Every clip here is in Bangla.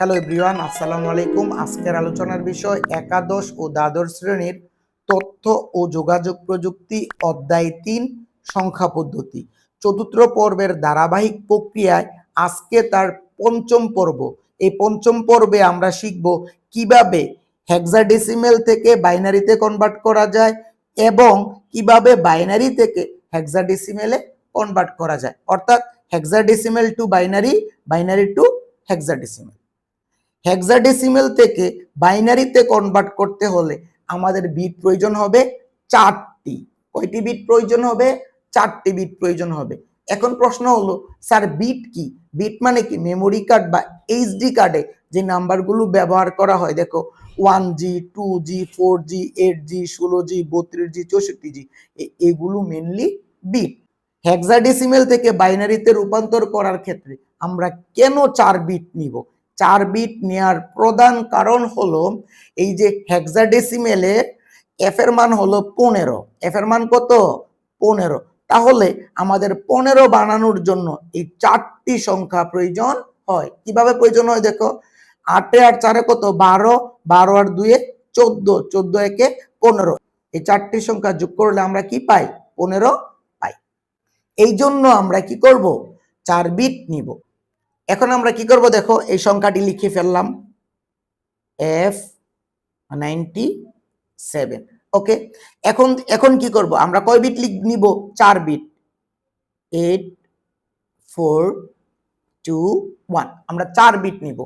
হ্যালো এভরিওয়ান আসসালামু আলাইকুম। আজকের আলোচনার বিষয় একাদশ ও দ্বাদশ শ্রেণির তথ্য ও যোগাযোগ প্রযুক্তি অধ্যায় তিন, সংখ্যা পদ্ধতি। চতুর্থ পর্বের ধারাবাহিক প্রক্রিয়ায় আজকে তার পঞ্চম পর্ব। এই পঞ্চম পর্বে আমরা শিখব কীভাবে হেক্সাডেসিমেল থেকে বাইনারিতে কনভার্ট করা যায় এবং কীভাবে বাইনারি থেকে হেক্সাডেসিমেলে কনভার্ট করা যায়। অর্থাৎ hexadecimal to binary binary to hexadecimal hexadecimal থেকে বাইনারিতে কনভার্ট করতে হলে আমাদের বিট প্রয়োজন হবে চারটি। কয়টি বিট প্রয়োজন হবে? চারটি বিট প্রয়োজন হবে। এখন প্রশ্ন হলো, স্যার বিট কি? বিট মানে কি? মেমোরি কার্ড বা এইচডি কার্ডে যে নাম্বারগুলো ব্যবহার করা হয়, দেখো one G two G four G eight G ষোলো জি বত্রিশ জি চৌষট্টি জি এগুলো মেনলি বিট হেক্সাডেসিমেল থেকে বাইনারিতে রূপান্তর করার ক্ষেত্রে আমরা কেন চার বিট নিব? চার বিট নেওয়ার প্রধান কারণ হলো এই যে হেক্সাডেসিমেলে এফ এর মান হলো পনেরো এফ এর মান কত? পনেরো। তাহলে আমাদের পনেরো বানানোর জন্য এই চারটি সংখ্যা প্রয়োজন হয়। কীভাবে প্রয়োজন হয় দেখো? আটে আর চারে কত? বারো। বারো আর দুয়ে চোদ্দ। চোদ্দ একে পনেরো। এই চারটি সংখ্যা যোগ করলে আমরা কি পাই? পনেরো পাই। এই জন্য আমরা কি করব? চার বিট নিব। এখন আমরা কি করব দেখো, এই সংখ্যাটি লিখে ফেললাম। এফ নাইনটি সেভেন ওকে এখন এখন কি করব? আমরা কয় বিট লিখ, নিব? চার bit eight four two one আমরা চার বিট নিব।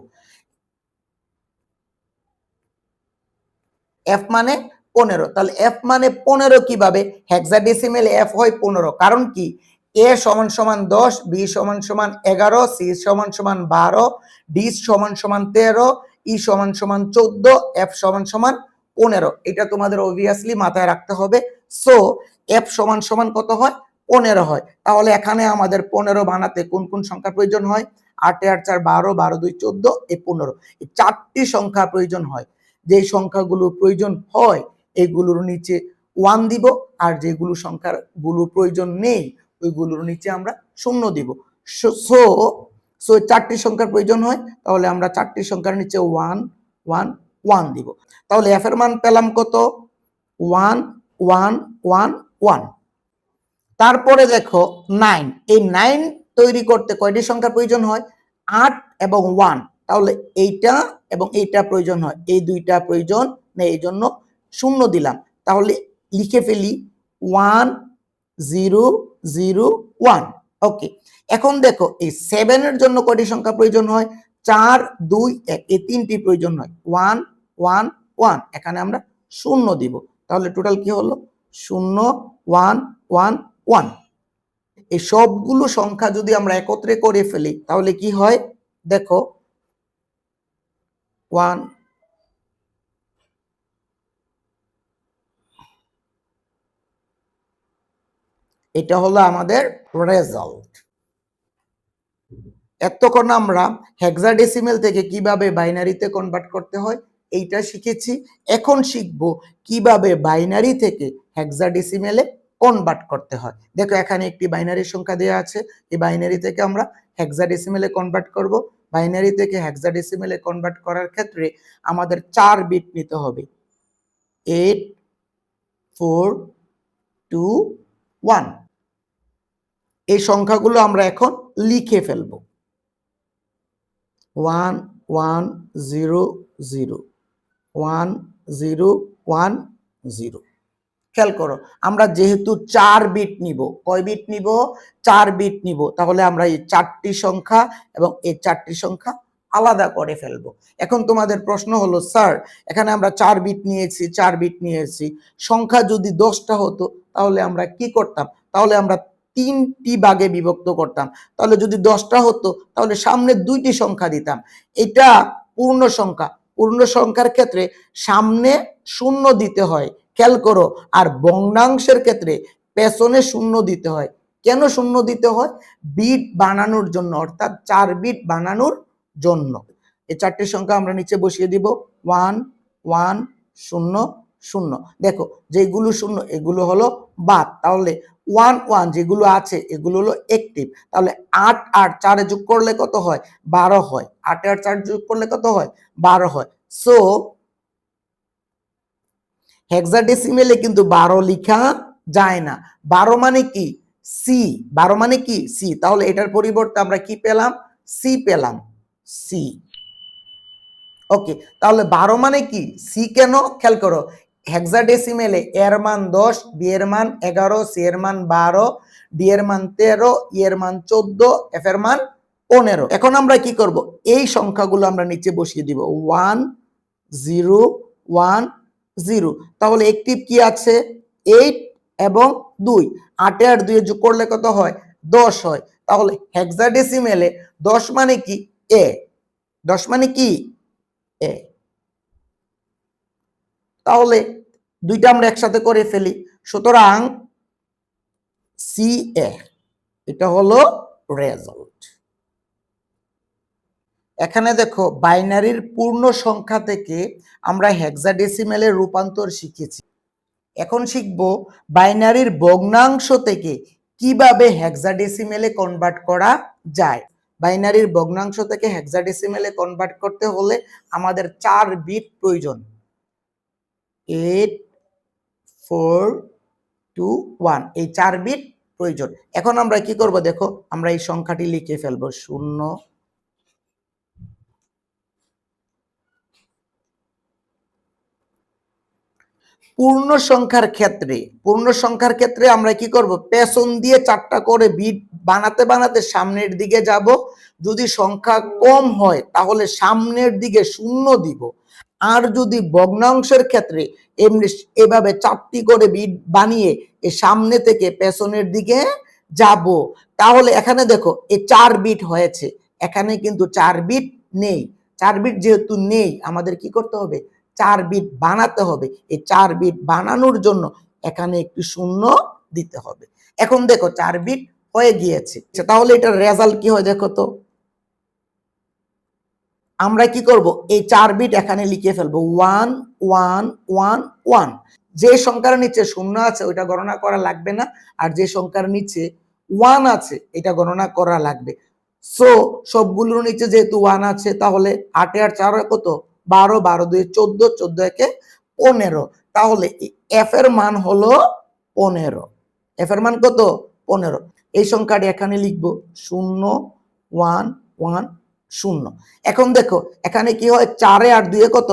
এফ মানে পনেরো। তাহলে এফ মানে পনেরো কীভাবে? হেক্সাডেসিমেল এফ হয় পনেরো। কারণ কি? এ সমান সমান দশ বি সমান সমান এগারো সি সমান সমান বারো ডি সমান সমান তেরো ই সমান সমান চোদ্দ এফ সমান সমান পনেরো। এটা তোমাদের অবভিয়াসলি মাথায় রাখতে হবে। সো এফ সমান সমান কত হয়? পনেরো হয়। তাহলে এখানে আমাদের পনেরো বানাতে কোন কোন সংখ্যা প্রয়োজন হয়? আটে আট চার বারো বারো দুই চোদ্দ এই পনেরো। এই চারটি সংখ্যা প্রয়োজন হয়। যে সংখ্যাগুলো প্রয়োজন হয়, এগুলোর নিচে ওয়ান দিব। আর যেগুলো সংখ্যাগুলো প্রয়োজন নেই ওইগুলোর নিচে আমরা শূন্য দিব। সো সো চারটি সংখ্যার প্রয়োজন হয়, তাহলে আমরা চারটি সংখ্যার নিচে ওয়ান ওয়ান ওয়ান দিব। তাহলে এফ এর মান পেলাম কত? ওয়ান ওয়ান ওয়ান ওয়ান তারপরে দেখো নাইন এই নাইন তৈরি করতে কয়টি সংখ্যার প্রয়োজন হয়? আট এবং ওয়ান তাহলে এইটা এবং এইটা প্রয়োজন হয়। এই দুইটা প্রয়োজন নেই এই জন্য শূন্য দিলাম। তাহলে লিখে ফেলি one zero zero one okay এখন দেখো, এই সেভেনের জন্য কয়টি সংখ্যা প্রয়োজন হয়? চার, দুই, এক, এই তিনটি প্রয়োজন হয়। ওয়ান ওয়ান ওয়ান এখানে আমরা শূন্য দিব। তাহলে টোটাল কি হলো? শূন্য ওয়ান ওয়ান ওয়ান এই সবগুলো সংখ্যা যদি আমরা একত্রে করে ফেলি, তাহলে কি হয়? দেখো ওয়ান এটা হলো আমাদের রেজাল্ট এতক্ষণ আমরা হেক্সাডেসিমেল থেকে কীভাবে বাইনারিতে কনভার্ট করতে হয়, এইটা শিখেছি। এখন শিখব কীভাবে বাইনারি থেকে হেক্সাডেসিমেলে কনভার্ট করতে হয়। দেখো, এখানে একটি বাইনারি সংখ্যা দেওয়া আছে। এই বাইনারি থেকে আমরা হেক্সাডেসিমেলে কনভার্ট করব। বাইনারি থেকে হেক্সাডেসিমেলে কনভার্ট করার ক্ষেত্রে আমাদের চার বিট নিতে হবে। এইট ফোর টু ওয়ান এই সংখ্যাগুলো আমরা এখন লিখে ফেলব। One one, zero zero. One zero one, zero. খেয়াল করো, আমরা যেহেতু চার বিট নিব, কয় বিট নিব? চার বিট নিব, তাহলে আমরা এই চারটি সংখ্যা এবং এই চারটি সংখ্যা আলাদা করে ফেলব। এখন তোমাদের প্রশ্ন হলো, স্যার, এখানে আমরা চার বিট নিয়েছি, চার বিট নিয়েছি। সংখ্যা যদি দশটা হতো, তাহলে আমরা কি করতাম? তাহলে আমরা তিনটি ভাগে বিভক্ত করতাম। তাহলে যদি দশটা হতো, তাহলে সামনে দুইটি সংখ্যা দিতাম। এটা পূর্ণ সংখ্যা। পূর্ণ সংখ্যার ক্ষেত্রে সামনে শূন্য দিতে হয়, খেয়াল করো। আর বর্ণাংশের ক্ষেত্রে পেছনে শূন্য দিতে হয়। কেন শূন্য দিতে হয়? বিট বানানোর জন্য, অর্থাৎ চার বিট বানানোর জন্য। এই চারটি সংখ্যা আমরা নিচে বসিয়ে দিব। ওয়ান ওয়ান, শূন্য শূন্য। দেখো, যেগুলো শূন্য, এগুলো হলো বাদ। তাহলে ওয়ান ওয়ান যেগুলো আছে, এগুলো হলো একটিভ তাহলে আট আট, চারে যোগ করলে কত হয়? বারো হয়। আট আর চার যোগ করলে কত হয়? বারো হয়। সো হেক্সাডেসিমেলে কিন্তু বারো লিখা যায় না। বারো মানে কি? সি বারো মানে কি? সি তাহলে এটার পরিবর্তে আমরা কি পেলাম? সি পেলাম। সি ওকে তাহলে বারো মানে কি? সি কেন? খেয়াল করো হেক্সাডেসিমেলে এর মান দশ বি এর মান এগারো সি এর মান বারো ডি এর মান তেরো ই এর মান চোদ্দ এফ এর মান পনেরো। এখন আমরা কি করব? এই সংখ্যাগুলো আমরা নিচে বসিয়ে দিব। One, zero one, zero. তাহলে একটি কি আছে? এইট এবং দুই। আটে আর দুই যোগ করলে কত হয়? দশ হয়। তাহলে হেক্সাডেসিমেলে দশ মানে কি? এ। দশ মানে কি? এ। তাহলে দুইটা আমরা একসাথে করে ফেলি। সুতরাং সি এ এটা হলো রেজাল্ট এখানে দেখো, বাইনারির পূর্ণ সংখ্যা থেকে আমরা হেক্সাডেসিমেলের রূপান্তর শিখেছি। এখন শিখব বাইনারির ভগ্নাংশ থেকে কীভাবে হেক্সাডেসিমেলে কনভার্ট করা যায়। বাইনারির ভগ্নাংশ থেকে হেক্সাডেসিমেলে কনভার্ট করতে হলে আমাদের চার বিট প্রয়োজন। এইট ফোর টু ওয়ান এই চার বিট প্রয়োজন। এখন আমরা কি করব দেখো, আমরা এই সংখ্যাটি লিখে ফেলব। শূন্য, পূর্ণ সংখ্যার ক্ষেত্রে, পূর্ণ সংখ্যার ক্ষেত্রে আমরা কি করব? পেছন দিয়ে চারটা করে বিট বানাতে বানাতে সামনের দিকে যাব। যদি সংখ্যা কম হয়, তাহলে সামনের দিকে শূন্য দিব। আর যদি ভগ্নাংশের ক্ষেত্রে এমনি এভাবে চারটি করে বিট বানিয়ে এ সামনে থেকে পেছনের দিকে যাব, তাহলে এখানে দেখো এই চার বিট হয়েছে। এখানে কিন্তু চার বিট নেই। চার বিট যেহেতু নেই, আমাদের কি করতে হবে? চার বিট বানাতে হবে। এই চার বিট বানানোর জন্য এখানে একটি শূন্য দিতে হবে। এখন দেখো চার বিট হয়ে গিয়েছে। তাহলে এটার রেজাল্ট কি হয় দেখো তো? আমরা কি করব? এই চার বিট এখানে লিখে ফেলব। ওয়ান ওয়ান ওয়ান ওয়ান যে সংখ্যার নিচে শূন্য আছে, ওইটা গণনা করা লাগবে না। আর যে সংখ্যার নিচে ওয়ান আছে, এটা গণনা করা লাগবে। সো সবগুলোর নিচে যেহেতু ওয়ান আছে, তাহলে আটে আর চার কত? বারো বারো দুই চোদ্দ চোদ্দ একে পনেরো। তাহলে এফ এর মান হলো পনেরো। এফ এর মান কত? পনেরো। এই সংখ্যাটি এখানে লিখব। শূন্য ওয়ান ওয়ান শূন্য। এখন দেখো, এখানে কি হয়? চারে আর দুয়ে কত?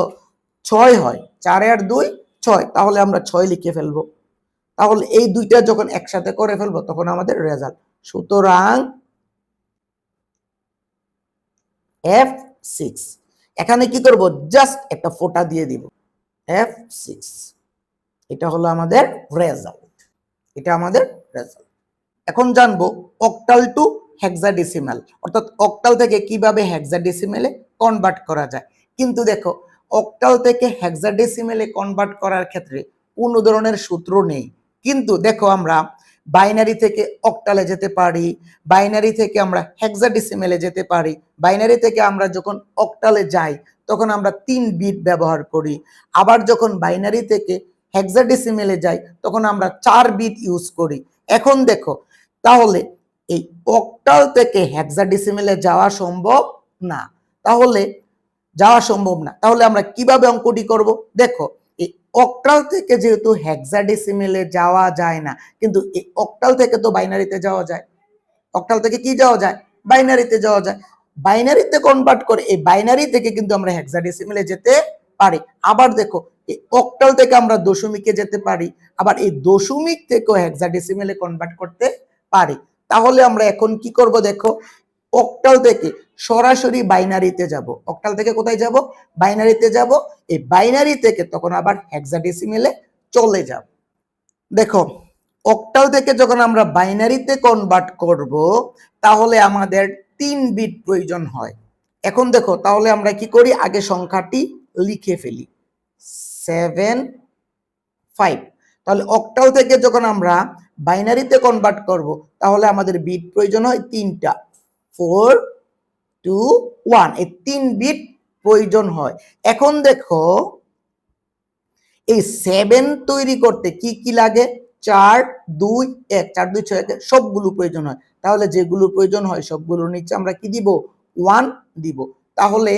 ছয় হয়। চারে আর দুই, ছয়। তাহলে আমরা ছয় লিখে ফেলব। তাহলে এই দুইটা যখন একসাথে করে ফেলব, তখন আমাদের রেজাল্ট সুতরাং এফ সিক্স এখানে কি করব? জাস্ট একটা ফোটা দিয়ে দিব। এফ সিক্স এটা হলো আমাদের রেজাল্ট এটা আমাদের রেজাল্ট এখন জানব অক্টাল টু হেক্সাডেসিমাল অর্থাৎ অক্টাল থেকে কীভাবে হেক্সাডেসিমেলে কনভার্ট করা যায়। কিন্তু দেখো অক্টাল থেকে হেক্সাডেসিমেলে কনভার্ট করার ক্ষেত্রে কোনো ধরনের সূত্র নেই। কিন্তু দেখো আমরা বাইনারি থেকে অক্টালে যেতে পারি বাইনারি থেকে আমরা হেক্সাডেসিমেলে যেতে পারি বাইনারি থেকে আমরা যখন অক্টালে যাই, তখন আমরা তিন বিট ব্যবহার করি। আবার যখন বাইনারি থেকে হেক্সাডেসিমেলে যাই, তখন আমরা চার বিট ইউজ করি। এখন দেখো, তাহলে এই অক্টাল থেকে হেক্সাডেসিমেলে যাওয়া সম্ভব না। তাহলে যাওয়া সম্ভব না। তাহলে আমরা কীভাবে অঙ্কটি করব? দেখো, এই অক্টাল থেকে যেহেতু হেক্সাডেসিমেলে যাওয়া যায় না, কিন্তু এই অক্টাল থেকে তো বাইনারিতে যাওয়া যায়। অক্টাল থেকে কি যাওয়া যায়? বাইনারিতে যাওয়া যায়। বাইনারিতে কনভার্ট করে এই বাইনারি থেকে কিন্তু আমরা হেক্সাডেসিমেলে যেতে পারি। আবার দেখো, এই অক্টাল থেকে আমরা দশমিকে যেতে পারি, আবার এই দশমিক থেকেও হেক্সাডেসিমেলে কনভার্ট করতে পারি। তাহলে আমরা এখন কি করব দেখো? অক্টাল থেকে সরাসরি বাইনারিতে যাব। অক্টাল থেকে কোথায় যাব? বাইনারিতে যাব। এই বাইনারি থেকে তখন আবার হেক্সাডেসিমেলে চলে যাব। দেখো অক্টাল থেকে যখন আমরা বাইনারিতে কনভার্ট করব, তাহলে আমাদের তিন বিট প্রয়োজন হয়। এখন দেখো, তাহলে আমরা কি করি? আগে সংখ্যাটি লিখে ফেলি। সেভেন ফাইভ তাহলে অক্টাল থেকে যখন আমরা বাইনারিতে কনভার্ট করব, তাহলে আমাদের বিট প্রয়োজন হয় তিনটা। ফোর টু ওয়ান এই তিন বিট প্রয়োজন হয়। এখন দেখো, এই সেভেন তৈরি করতে কি কি লাগে? চার, দুই, এক, চার, দুই, ছয়, এক সবগুলো প্রয়োজন হয়। তাহলে যেগুলো প্রয়োজন হয় সবগুলোর নিচে আমরা কি দিব? ওয়ান দিব। তাহলে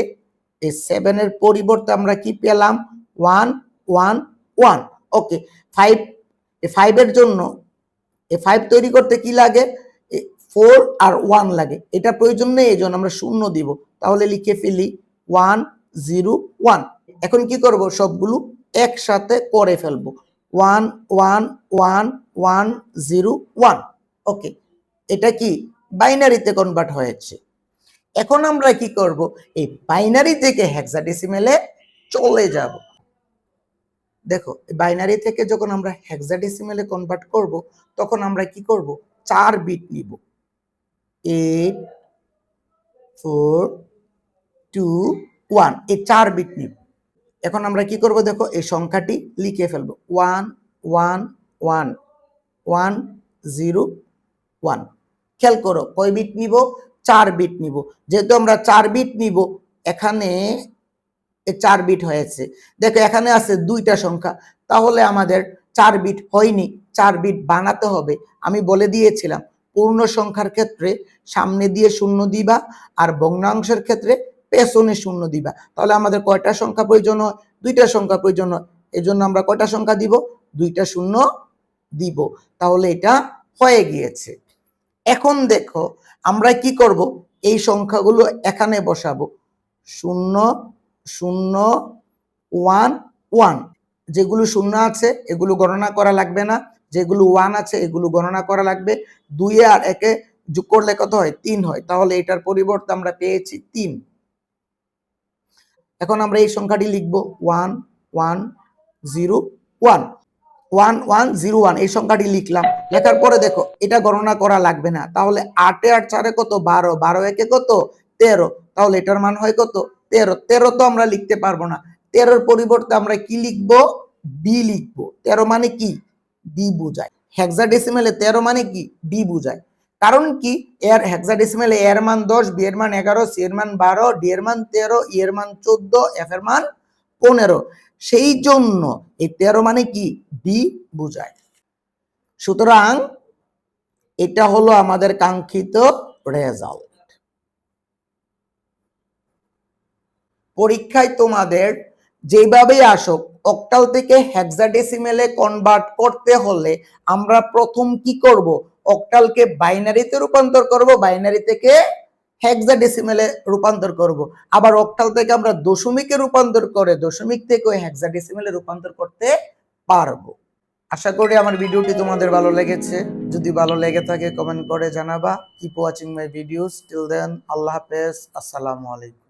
এই সেভেনের পরিবর্তে আমরা কি পেলাম? One one one okay five ফাইভের জন্য এই ফাইভ তৈরি করতে কি লাগে? ফোর আর ওয়ান লাগে। এটা প্রয়োজন নেই, এই জন্য আমরা শূন্য দিব। তাহলে লিখে ফেলি ওয়ান জিরো ওয়ান এখন কি করব? সবগুলো একসাথে করে ফেলব। One one one one zero one okay এটা কি? বাইনারিতে কনভার্ট হয়েছে। এখন আমরা কি করব? এই বাইনারি থেকে হেক্সাডেসিমেলে চলে যাব। দেখো বাইনারি থেকে যখন আমরা হেক্সাডেসিমেলে কনভার্ট করব, তখন আমরা কি করব? চার বিট নিব। এইট ফোর টু ওয়ান এই চার বিট নিব। এখন আমরা কি করব দেখো, এই সংখ্যাটি লিখে ফেলব। One one one one zero one খেয়াল করো, কয় বিট নিব? চার বিট নিব। যেহেতু আমরা চার বিট নিব, এখানে চার বিট হয়েছে। দেখো, এখানে আছে দুইটা সংখ্যা। তাহলে আমাদের চার বিট হয়নি, চার বিট বানাতে হবে। আমি বলে দিয়েছিলাম, পূর্ণ সংখ্যার ক্ষেত্রে সামনে দিয়ে শূন্য দিবা আর ভগ্নাংশের ক্ষেত্রে পেছনে শূন্য দিবা। তাহলে আমাদের কয়টা সংখ্যা প্রয়োজন হয়? দুইটা সংখ্যা প্রয়োজন হয়। এই জন্য আমরা কয়টা সংখ্যা দিব? দুইটা শূন্য দিব। তাহলে এটা হয়ে গিয়েছে। এখন দেখো, আমরা কি করব? এই সংখ্যাগুলো এখানে বসাবো। শূন্য শূন্য, ওয়ান ওয়ান। যেগুলো শূন্য আছে, এগুলো গণনা করা লাগবে না। যেগুলো ওয়ান আছে, এগুলো গণনা করা লাগবে। দুই আর একে যোগ করলে কত হয়? তিন হয়। তাহলে এটার পরিবর্তে আমরা পেয়েছি তিন। এখন আমরা এই সংখ্যাটি লিখব। One one, zero, one. One one, zero, one. এই সংখ্যাটি লিখলাম। লেখার পরে দেখো, এটা গণনা করা লাগবে না। তাহলে আটে আট চারে কত? বারো। বারো একে কত? তেরো। তাহলে এটার মান হয় কত? তেরো তেরো তো আমরা লিখতে পারব না। তেরোর পরিবর্তে আমরা কি লিখব? ডি লিখব। তেরো মানে কি? ডি বোঝায়। হেক্সাডেসিমেলে তেরো মানে কি? ডি বোঝায়। কারণ কি? এর হেক্সাডেসিমেলে এর মান দশ বি এর মান এগারো সি এর মান বারো ডি এর মান তেরো ই এর মান চোদ্দ এফ এর মান পনেরো। সেই জন্য এই তেরো মানে কি? ডি বোঝায়। সুতরাং এটা হলো আমাদের কাঙ্ক্ষিত রেজাল্ট পরীক্ষায় তোমাদের যেভাবেই আসুক অক্টাল থেকে হেক্সাডেসিমেলে কনভার্ট করতে হলে আমরা প্রথম কি করব? অক্টালকে বাইনারিতে রূপান্তর করব বাইনারি থেকে হেক্সাডেসিমেলে রূপান্তর করব। আবার অক্টাল থেকে আমরা দশমিকে রূপান্তর করে দশমিক থেকে ওই হেক্সাডেসিমেলে রূপান্তর করতে পারব। আশা করি আমার ভিডিওটি তোমাদের ভালো লেগেছে। যদি ভালো লেগে থাকে কমেন্ট করে জানাবা। Keep watching my videos till then আল্লাহ হাফেজ। আসসালামু আলাইকুম।